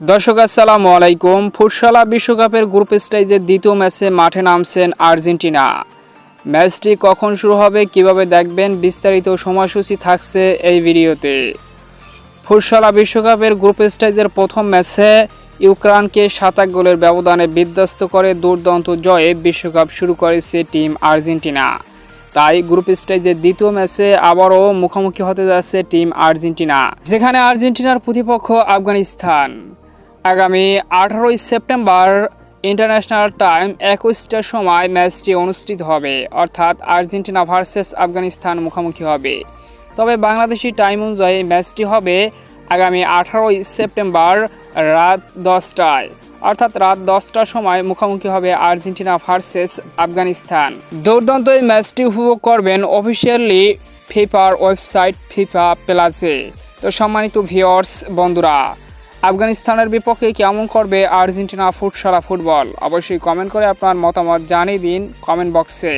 দর্শক, আসসালামু আলাইকুম। ফুটসালা বিশ্বকাপের গ্রুপ স্টেজের দ্বিতীয় ম্যাচে মাঠে নামছেন আর্জেন্টিনা। ম্যাচটি কখন শুরু হবে কীভাবে দেখবেন বিস্তারিত সময়সূচি থাকছে এই ভিডিওতে। ফুটসালা বিশ্বকাপের গ্রুপ স্টেজের প্রথম ম্যাচে ইউক্রেনকে সাত এক গোলের ব্যবধানে বিধ্বস্ত করে দুর্দান্ত জয়ে বিশ্বকাপ শুরু করেছে টিম আর্জেন্টিনা। তাই গ্রুপ স্টেজের দ্বিতীয় ম্যাচে আবারও মুখোমুখি হতে যাচ্ছে টিম আর্জেন্টিনা, যেখানে আর্জেন্টিনার প্রতিপক্ষ আফগানিস্তান। আগামী আঠারোই সেপ্টেম্বর ইন্টারন্যাশনাল টাইম একুশটার সময় ম্যাচটি অনুষ্ঠিত হবে। অর্থাৎ আর্জেন্টিনা ভার্সেস আফগানিস্তান মুখোমুখি হবে। তবে বাংলাদেশি টাইম অনুযায়ী ম্যাচটি হবে আগামী আঠারোই সেপ্টেম্বর রাত দশটায়। অর্থাৎ রাত দশটার সময় মুখোমুখি হবে আর্জেন্টিনা ভার্সেস আফগানিস্তান। দুর্দান্ত এই ম্যাচটি উপভোগ করবেন অফিসিয়ালি ফিফার ওয়েবসাইট ফিফা প্লাসে। তো সম্মানিত ভিওর্স বন্ধুরা আফগানিস্তানের বিপক্ষে কেমন করবে আর্জেন্টিনা ফুটসালা ফুটবল? অবশ্যই কমেন্ট করে আপনার মতামত জানিয়ে দিন কমেন্ট বক্সে